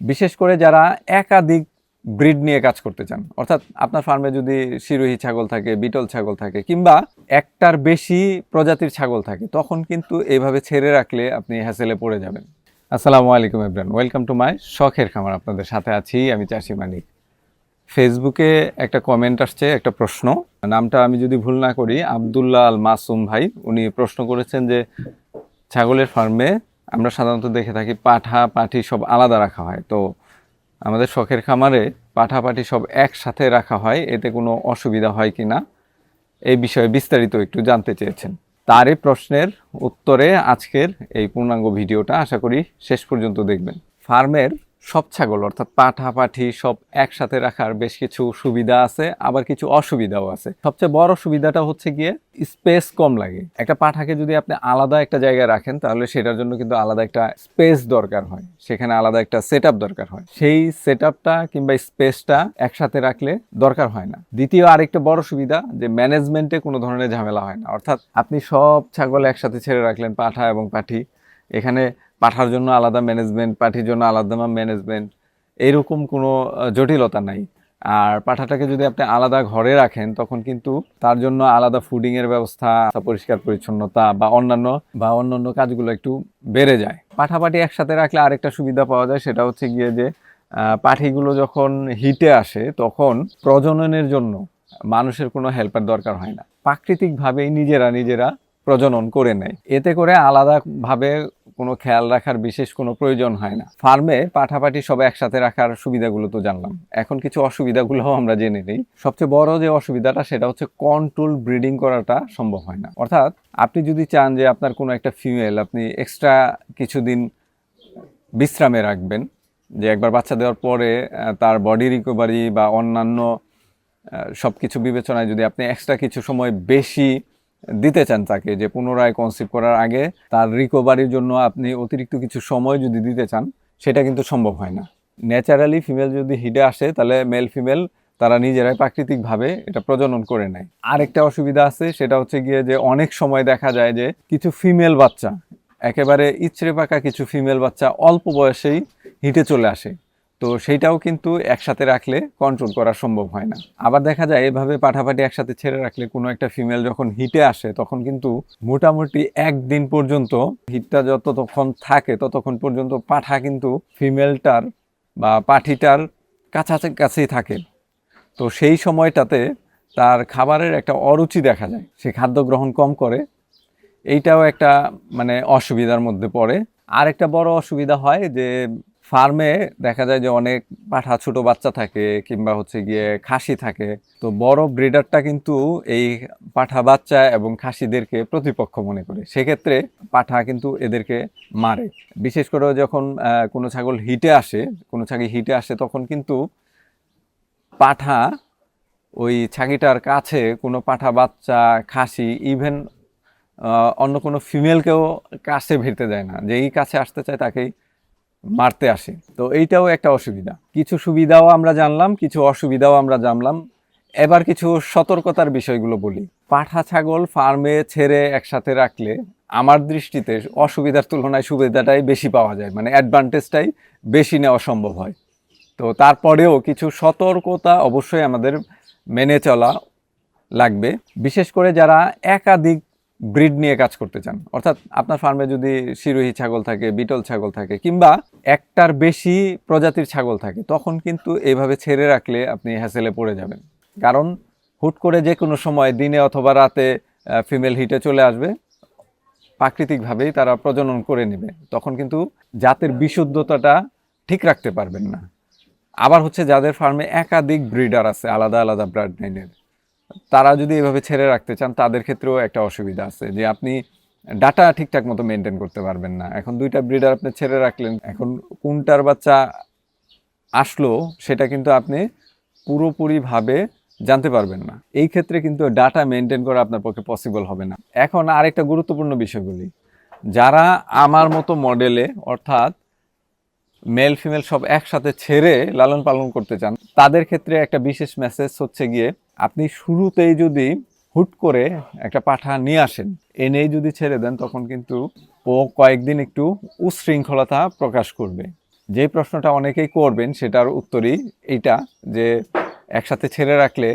বিশেষ করে যারা একাধিক ব্রিড নিয়ে কাজ করতে চান, অর্থাৎ আপনার ফার্মে যদি শিরোহী ছাগল থাকে, বিটল ছাগল থাকে, কিংবা একটার বেশি প্রজাতির ছাগল থাকে, তখন কিন্তু এইভাবে ছেড়ে রাখলে আপনি হ্যাসেলে পড়ে যাবেন। আসসালামু আলাইকুম এভরান ওয়েলকাম টু মাই শখের খামার। আপনাদের সাথে আছি আমি চাষি মানিক। ফেসবুকে একটা কমেন্ট আসছে, একটা প্রশ্ন। নামটা আমি যদি ভুল না করি, আবদুল্লাহ আল মাসুম ভাই, উনি প্রশ্ন করেছেন যে, ছাগলের ফার্মে আমরা সাধারণত দেখে থাকি পাঠা, পাঠি সব আলাদা রাখা হয়। তো আমাদের শখের খামারে পাঠা, পাঠি সব একসাথে রাখা হয়। এতে কোনো অসুবিধা হয় কি না, এই বিষয়ে বিস্তারিত একটু জানতে চেয়েছেন। তারই প্রশ্নের উত্তরে আজকের এই পূর্ণাঙ্গ ভিডিওটা আশা করি শেষ পর্যন্ত দেখবেন। ফার্মের সব ছাগল, অর্থাৎ পাঠা পাঠি সব একসাথে রাখার বেশ কিছু সুবিধা আছে, আবার কিছু অসুবিধাও আছে। সবচেয়ে বড় সুবিধাটা হচ্ছে গিয়ে স্পেস কম লাগে। একটা পাঠাকে যদি আপনি আলাদা একটা জায়গায় রাখেন, তাহলে সেটার জন্য কিন্তু আলাদা একটা স্পেস দরকার হয়। সেখানে আলাদা একটা সেট দরকার হয়। সেই সেট কিংবা স্পেসটা একসাথে রাখলে দরকার হয় না। দ্বিতীয় আরেকটা বড় সুবিধা, যে ম্যানেজমেন্টে কোনো ধরনের ঝামেলা হয় না। অর্থাৎ আপনি সব ছাগল একসাথে ছেড়ে রাখলেন, পাঠা এবং পাঠি। এখানে পাঠার জন্য আলাদা ম্যানেজমেন্ট পাঠির জন্য আলাদা ম্যানেজমেন্ট এইরকম কোনো জটিলতা নাই। আর পাঠাটাকে যদি আপনি আলাদা ঘরে রাখেন, তখন কিন্তু তার জন্য আলাদা ফুডিং এর ব্যবস্থা, পরিষ্কার পরিচ্ছন্নতা বা অন্যান্য বা অন্যান্য কাজগুলো একটু বেড়ে যায়। পাঠাপাটি একসাথে রাখলে আরেকটা সুবিধা পাওয়া যায়, সেটা হচ্ছে গিয়ে যে পাঠিগুলো যখন হিটে আসে, তখন প্রজননের জন্য মানুষের কোনো হেল্পের দরকার হয় না। প্রাকৃতিকভাবেই নিজেরা নিজেরা প্রজনন করে নেয়। এতে করে আলাদাভাবে কোনো খেয়াল রাখার বিশেষ কোনো প্রয়োজন হয় না। ফার্মে পাঠাপাঠি সব একসাথে রাখার সুবিধাগুলো তো জানলাম। এখন কিছু অসুবিধাগুলোও আমরা জেনে নিই। সবচেয়ে বড় যে অসুবিধাটা সেটা হচ্ছে কন্ট্রোল ব্রিডিং করাটা সম্ভব হয় না। অর্থাৎ আপনি যদি চান যে আপনার কোনো একটা ফিমেল আপনি এক্সট্রা কিছুদিন বিশ্রামে রাখবেন, যে একবার বাচ্চা দেওয়ার পরে তার বডি রিকভারি বা অন্যান্য সব কিছু বিবেচনায় যদি আপনি এক্সট্রা কিছু সময় বেশি দিতে চান তাকে যে পুনরায় কনসিভ করার আগে তার রিকভারির জন্য আপনি অতিরিক্ত কিছু সময় যদি দিতে চান, সেটা কিন্তু সম্ভব হয় না। ন্যাচারালি ফিমেল যদি হিটে আসে, তাহলে মেল ফিমেল তারা নিজেরাই প্রাকৃতিকভাবে এটা প্রজনন করে নেয়। আরেকটা অসুবিধা আছে, সেটা হচ্ছে গিয়ে যে অনেক সময় দেখা যায় যে কিছু ফিমেল বাচ্চা, একেবারে ইচড়ে পাকা কিছু ফিমেল বাচ্চা অল্প বয়সেই হিটে চলে আসে। তো সেইটাও কিন্তু একসাথে রাখলে কন্ট্রোল করা সম্ভব হয় না। আবার দেখা যায় এভাবে পাঠাপাঠি একসাথে ছেড়ে রাখলে কোনো একটা ফিমেল যখন হিটে আসে, তখন কিন্তু মোটামুটি একদিন পর্যন্ত হিটটা যতক্ষণ থাকে, ততক্ষণ পর্যন্ত পাঠা কিন্তু ফিমেলটার বা পাঠিটার কাছাকাছি থাকে। তো সেই সময়টাতে তার খাবারের একটা অরুচি দেখা যায়, সে খাদ্য গ্রহণ কম করে। এইটাও একটা মানে অসুবিধার মধ্যে পড়ে। আর একটা বড় অসুবিধা হয় যে ফার্মে দেখা যায় যে অনেক পাঠা ছোট বাচ্চা থাকে কিংবা হচ্ছে গিয়ে খাসি থাকে। তো বড় ব্রিডারটা কিন্তু এই পাঠা বাচ্চা এবং খাসিদেরকে প্রতিপক্ষ মনে করে। সেক্ষেত্রে পাঠা কিন্তু এদেরকে মারে। বিশেষ করে যখন কোনো ছাগল হিটে আসে, কোনো ছাগি হিটে আসে তখন কিন্তু পাঠা ওই ছাগিটার কাছে কোনো পাঠা বাচ্চা, খাসি ইভেন অন্য কোনো ফিমেলকেও কাছে ভিড়তে দেয় না। যেই কাছে আসতে চায় তাকেই মারতে আসে। তো এইটাও একটা অসুবিধা। কিছু সুবিধাও আমরা জানলাম, কিছু অসুবিধাও আমরা জানলাম। এবার কিছু সতর্কতার বিষয়গুলো বলি। পাঠা ছাগল ফার্মে ছেড়ে একসাথে রাখলে আমার দৃষ্টিতে অসুবিধার তুলনায় সুবিধাটাই বেশি পাওয়া যায় মানে অ্যাডভান্টেজটাই বেশি নেওয়া সম্ভব হয়। তো তারপরেও কিছু সতর্কতা অবশ্যই আমাদের মেনে চলা লাগবে। বিশেষ করে যারা একাধিক ব্রিড নিয়ে কাজ করতে চান, অর্থাৎ আপনার ফার্মে যদি শিরোহী ছাগল থাকে, বিটল ছাগল থাকে, কিংবা একটার বেশি প্রজাতির ছাগল থাকে, তখন কিন্তু এইভাবে ছেড়ে রাখলে আপনি হ্যাসেলে পড়ে যাবেন। কারণ হুট করে যে কোনো সময় দিনে অথবা রাতে ফিমেল হিটে চলে আসবে, প্রাকৃতিকভাবেই তারা প্রজনন করে নেবে। তখন কিন্তু জাতের বিশুদ্ধতাটা ঠিক রাখতে পারবেন না। আবার হচ্ছে যাদের ফার্মে একাধিক ব্রিডার আছে, আলাদা আলাদা ব্রাড তারা যদি এভাবে ছেড়ে রাখতে চান, তাদের ক্ষেত্রেও একটা অসুবিধা আছে যে আপনি ডাটা ঠিকঠাক মতো মেনটেন করতে পারবেন না। এখন দুইটা ব্রিডার আপনি ছেড়ে রাখলেন, এখন কোনটার বাচ্চা আসলো সেটা কিন্তু আপনি পুরোপুরিভাবে জানতে পারবেন না। এই ক্ষেত্রে কিন্তু ডাটা মেনটেন করা আপনার পক্ষে পসিবল হবে না। এখন আরেকটা গুরুত্বপূর্ণ বিষয় বলি যারা আমার মতো মডেলে অর্থাৎ মেল ফিমেল সব একসাথে ছেড়ে লালন পালন করতে চান, তাদের ক্ষেত্রে একটা বিশেষ মেসেজ হচ্ছে গিয়ে, আপনি শুরুতেই যদি হুট করে একটা পাঠা নিয়ে আসেন। এনেই যদি ছেড়ে দেন, তখন কিন্তু ও কয়েকদিন একটু উশৃঙ্খলতা প্রকাশ করবে। যে প্রশ্নটা অনেকেই করবেন, সেটার উত্তরই এইটা যে একসাথে ছেড়ে রাখলে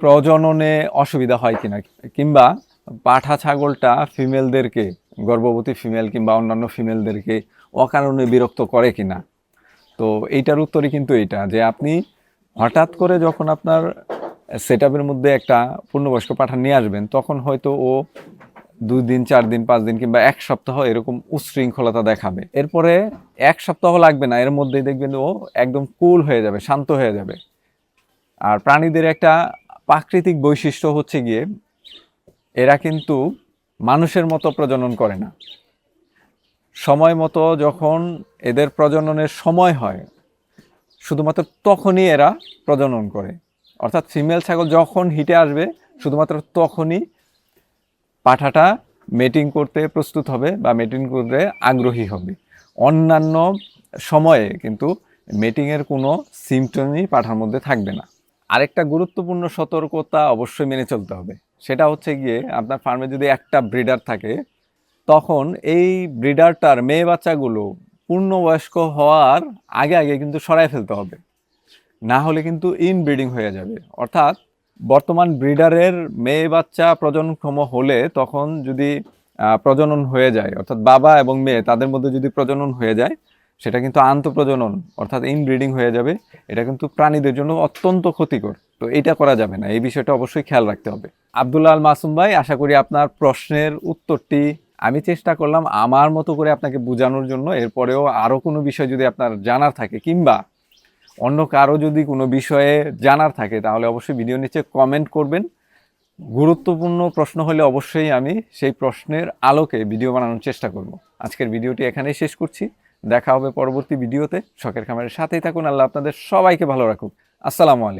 প্রজননে অসুবিধা হয় কিনা, কিংবা পাঠা ছাগলটা ফিমেলদেরকে, গর্ভবতী ফিমেল কিংবা অন্যান্য ফিমেলদেরকে অকারণে বিরক্ত করে কিনা। তো এইটার উত্তরই কিন্তু এইটা যে আপনি হঠাৎ করে যখন আপনার সেট মধ্যে একটা পূর্ণবয়স্ক পাঠা নিয়ে আসবেন, তখন হয়তো ও দুই দিন, চার দিন, পাঁচ দিন কিংবা এক সপ্তাহ এরকম উচ্ছৃঙ্খলতা দেখাবে। এরপরে এক সপ্তাহ লাগবে না, এর মধ্যেই দেখবেন ও একদম কুল হয়ে যাবে, শান্ত হয়ে যাবে। আর প্রাণীদের একটা প্রাকৃতিক বৈশিষ্ট্য হচ্ছে গিয়ে, এরা কিন্তু মানুষের মতো প্রজনন করে না। সময় মতো যখন এদের প্রজননের সময় হয়, শুধুমাত্র তখনই এরা প্রজনন করে। অর্থাৎ ফিমেল ছাগল যখন হিটে আসবে, শুধুমাত্র তখনই পাঠাটা মেটিং করতে প্রস্তুত হবে বা মেটিং করতে আগ্রহী হবে। অন্যান্য সময়ে কিন্তু মেটিংয়ের কোনো সিমটমই পাঠার মধ্যে থাকবে না। আরেকটা গুরুত্বপূর্ণ সতর্কতা অবশ্যই মেনে চলতে হবে। সেটা হচ্ছে গিয়ে আপনার ফার্মে যদি একটা ব্রিডার থাকে, তখন এই ব্রিডারটার মেয়ে বাচ্চাগুলো পূর্ণবয়স্ক হওয়ার আগে আগে কিন্তু সরাই ফেলতে হবে। না হলে কিন্তু ইনব্রিডিং হয়ে যাবে। অর্থাৎ বর্তমান ব্রিডারের মেয়ে বাচ্চা প্রজননক্ষম হলে তখন যদি প্রজনন হয়ে যায়, অর্থাৎ বাবা এবং মেয়ে তাদের মধ্যে যদি প্রজনন হয়ে যায়, সেটা কিন্তু আন্তঃপ্রজনন, অর্থাৎ ইনব্রিডিং হয়ে যাবে। এটা কিন্তু প্রাণীদের জন্য অত্যন্ত ক্ষতিকর। তো এটা করা যাবে না। এই বিষয়টা অবশ্যই খেয়াল রাখতে হবে। আব্দুল্লাহ আল মাসুম ভাই, আশা করি আপনার প্রশ্নের উত্তরটি আমি চেষ্টা করলাম আমার মতো করে আপনাকে বোঝানোর জন্য। এরপরেও আরও কোনো বিষয় যদি আপনার জানার থাকে কিংবা অন্য কারও যদি কোনো বিষয়ে জানার থাকে, তাহলে অবশ্যই ভিডিও নিচে কমেন্ট করবেন। গুরুত্বপূর্ণ প্রশ্ন হলে অবশ্যই আমি সেই প্রশ্নের আলোকে ভিডিও বানানোর চেষ্টা করব। আজকের ভিডিওটি এখানেই শেষ করছি। দেখা হবে পরবর্তী ভিডিওতে। শখের খামারের সাথেই থাকুন। আল্লাহ আপনাদের সবাইকে ভালো রাখুক। আসসালামু আলাইকুম।